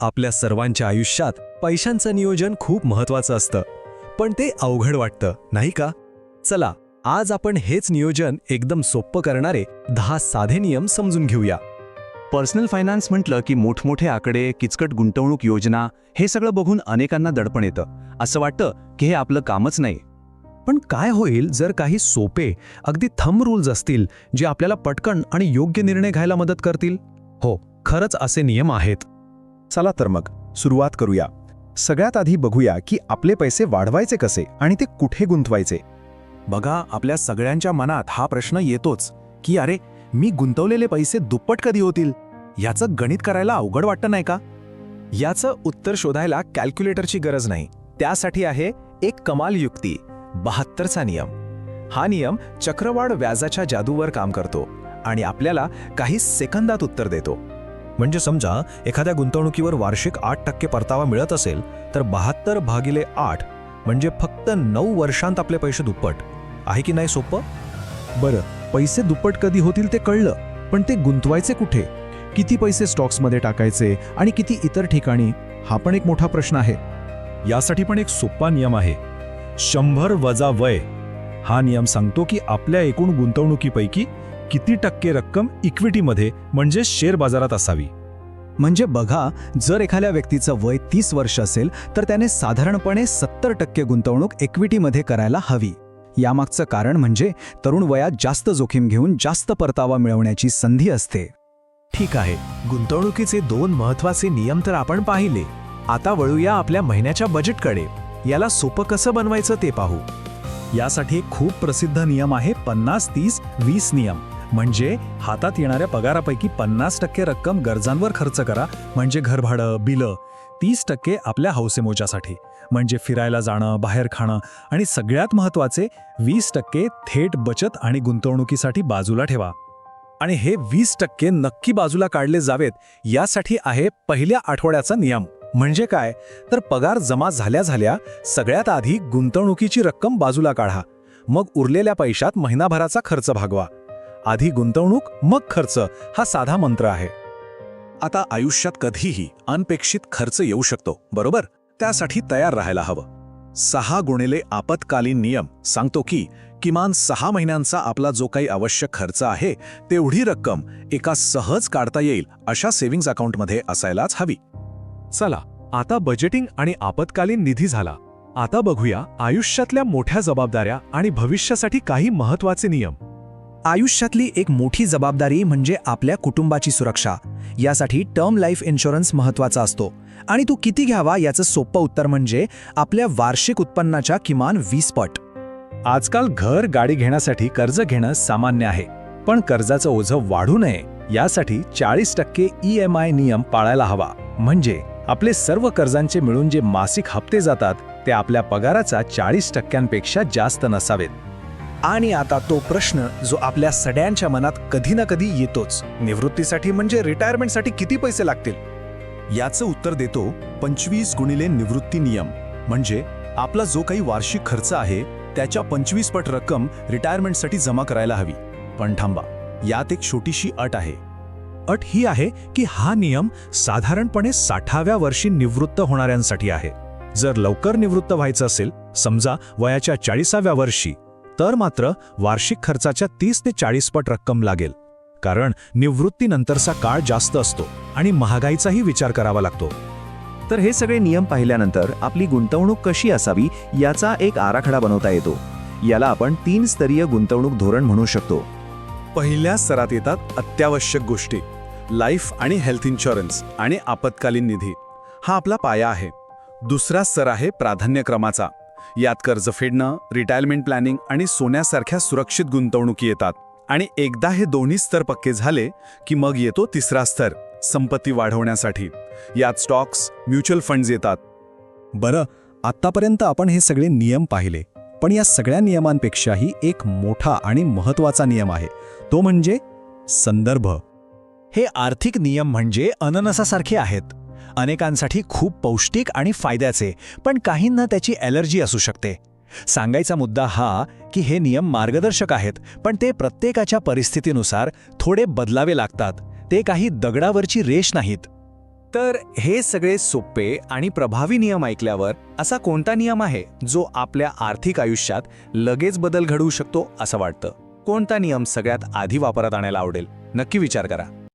आपल्या सर्वांच्या आयुष्यात पैशांचं नियोजन खूप महत्वाचं असतं. पण ते अवघड वाटतं नाही का? चला आज आपण हेच नियोजन एकदम सोपं करणारे दहा साधे नियम समजून घेऊया. पर्सनल फायनान्स म्हटलं की मोठमोठे आकडे किचकट गुंतवणूक योजना हे सगळं बघून अनेकांना दडपण येतं. असं वाटतं की हे आपलं कामच नाही. पण काय होईल जर काही सोपे अगदी थंब रूल्स असतील जे आपल्याला पटकन आणि योग्य निर्णय घ्यायला मदत करतील? हो खरंच असे नियम आहेत. चला तर मग सुरुवात करूया. सगळ्यात आधी बघूया की आपले पैसे वाढवायचे कसे आणि ते कुठे गुंतवायचे. बघा आपल्या सगळ्यांच्या मनात हा प्रश्न येतोच की अरे मी गुंतवलेले पैसे दुप्पट कधी होतील? याचं गणित करायला अवघड वाटतं नाही का? याचं उत्तर शोधायला कॅल्क्युलेटरची गरज नाही. त्यासाठी आहे एक कमाल युक्ती बहात्तरचा नियम. हा नियम चक्रवाढ व्याजाच्या जादूवर काम करतो आणि आपल्याला काही सेकंदात उत्तर देतो. म्हणजे समजा एखाद्या गुंतवणुकीवर वार्षिक आठ टक्के परतावा मिळत असेल तर बहात्तर भागिले आठ म्हणजे फक्त नऊ वर्षांत आपले पैसे दुप्पट. आहे की नाही सोपं? बरं पैसे दुप्पट कधी होतील ते कळलं पण ते गुंतवायचे कुठे? किती पैसे स्टॉक्समध्ये टाकायचे आणि किती इतर ठिकाणी? हा पण एक मोठा प्रश्न आहे. यासाठी पण एक सोपा नियम आहे. शंभर वजा वय हा नियम सांगतो की आपल्या एकूण गुंतवणुकीपैकी किती टक्के रक्कम इक्विटीमध्ये म्हणजे शेअर बाजारात असावी? म्हणजे बघा जर एखाद्या व्यक्तीचं वय तीस वर्ष असेल तर त्याने साधारणपणे सत्तर टक्के गुंतवणूक इक्विटीमध्ये करायला हवी. यामागचं कारण म्हणजे तरुण वयात जास्त जोखीम घेऊन जास्त परतावा मिळवण्याची संधी असते. ठीक आहे गुंतवणुकीचे दोन महत्त्वाचे नियम तर आपण पाहिले. आता वळूया आपल्या महिन्याच्या बजेटकडे. याला सोपं कसं बनवायचं ते पाहू. यासाठी खूप प्रसिद्ध नियम आहे पन्नास तीस वीस नियम. म्हणजे हातात येणाऱ्या पगारापैकी पन्नास टक्के रक्कम गरजांवर खर्च करा. म्हणजे घरभाडं बिलं तीस टक्के आपल्या हौसेमोजासाठी म्हणजे फिरायला जाणं बाहेर खाणं आणि सगळ्यात महत्त्वाचे वीस टक्के थेट बचत आणि गुंतवणुकीसाठी बाजूला ठेवा. आणि हे वीस टक्के नक्की बाजूला काढले जावेत यासाठी आहे पहिल्या आठवड्याचा नियम. म्हणजे काय? तर पगार जमा झाल्या झाल्या सगळ्यात आधी गुंतवणुकीची रक्कम बाजूला काढा. मग उरलेल्या पैशात महिनाभराचा खर्च भागवा. आधी गुंतवणूक मग खर्च हा साधा मंत्र आहे. आता आयुष्यात कधीही अनपेक्षित खर्च येऊ शकतो बरोबर? त्यासाठी तयार राहायला हवं. सहा गुणिले आपत्कालीन नियम सांगतो की किमान सहा महिन्यांचा आपला जो काही आवश्यक खर्च आहे तेवढी रक्कम एका सहज काढता येईल अशा सेव्हिंग्ज अकाउंटमध्ये असायलाच हवी. चला आता बजेटिंग आणि आपत्कालीन निधी झाला. आता बघूया आयुष्यातल्या मोठ्या जबाबदाऱ्या आणि भविष्यासाठी काही महत्त्वाचे नियम. आयुष्यातली एक मोठी जबाबदारी म्हणजे आपल्या कुटुंबाची सुरक्षा. यासाठी टर्म लाईफ इन्शुरन्स महत्त्वाचा असतो. आणि तो किती घ्यावा याचं सोपं उत्तर म्हणजे आपल्या वार्षिक उत्पन्नाच्या किमान वीस पट. आजकाल घर गाडी घेण्यासाठी कर्ज घेणं सामान्य आहे. पण कर्जाचं ओझं वाढू नये यासाठी चाळीस टक्के ई एम आय नियम पाळायला हवा. म्हणजे आपले सर्व कर्जांचे मिळून जे मासिक हप्ते जातात ते आपल्या पगाराचा चाळीस टक्क्यांपेक्षा जास्त नसावेत. आणि आता तो प्रश्न जो आपल्या सगळ्यांच्या मनात कधी ना कधी येतोच. निवृत्तीसाठी म्हणजे रिटायरमेंटसाठी किती पैसे लागतील? याचं उत्तर देतो पंचवीस गुणिले निवृत्ती नियम. म्हणजे आपला जो काही वार्षिक खर्च आहे त्याच्या पंचवीस पट रक्कम रिटायरमेंटसाठी जमा करायला हवी. पण थांबा यात एक छोटीशी अट आहे. अट ही आहे की हा नियम साधारणपणे साठाव्या वर्षी निवृत्त होणाऱ्यांसाठी आहे. जर लवकर निवृत्त व्हायचं असेल समजा वयाच्या चाळीसाव्या वर्षी तर मात्र वार्षिक खर्चाच्या तीस ते चाळीस पट रक्कम लागेल. कारण निवृत्तीनंतरचा काळ जास्त असतो आणि महागाईचाही विचार करावा लागतो. तर हे सगळे नियम पाहिल्यानंतर आपली गुंतवणूक कशी असावी याचा एक आराखडा बनवता येतो. याला आपण तीन स्तरीय गुंतवणूक धोरण म्हणू शकतो. पहिल्या स्तरात येतात अत्यावश्यक गोष्टी. लाईफ आणि हेल्थ इन्शुरन्स आणि आपत्कालीन निधी. हा आपला पाया आहे. दुसरा स्तर आहे प्राधान्यक्रमाचा. यात कर्ज फेडणं रिटायरमेंट प्लॅनिंग आणि सोन्यासारख्या सुरक्षित गुंतवणुकी येतात. आणि एकदा हे दोन्ही स्तर पक्के झाले की मग येतो तिसरा स्तर संपत्ती वाढवण्यासाठी. यात स्टॉक्स म्युच्युअल फंड्स येतात. बरं आत्तापर्यंत आपण हे सगळे नियम पाहिले पण या सगळ्या नियमांपेक्षाही एक मोठा आणि महत्त्वाचा नियम आहे. तो म्हणजे संदर्भ. हे आर्थिक नियम म्हणजे अननसासारखे आहेत. अनेकांसाठी खूप पौष्टिक आणि फायद्याचे पण काहींना त्याची ॲलर्जी असू शकते. सांगायचा मुद्दा हा की हे नियम मार्गदर्शक आहेत पण ते प्रत्येकाच्या परिस्थितीनुसार थोडे बदलावे लागतात. ते काही दगडावरची रेष नाहीत. तर हे सगळे सोपे आणि प्रभावी नियम ऐकल्यावर असा कोणता नियम आहे जो आपल्या आर्थिक आयुष्यात लगेच बदल घडवू शकतो असं वाटतं? कोणता नियम सगळ्यात आधी वापरात आणायला आवडेल? नक्की विचार करा.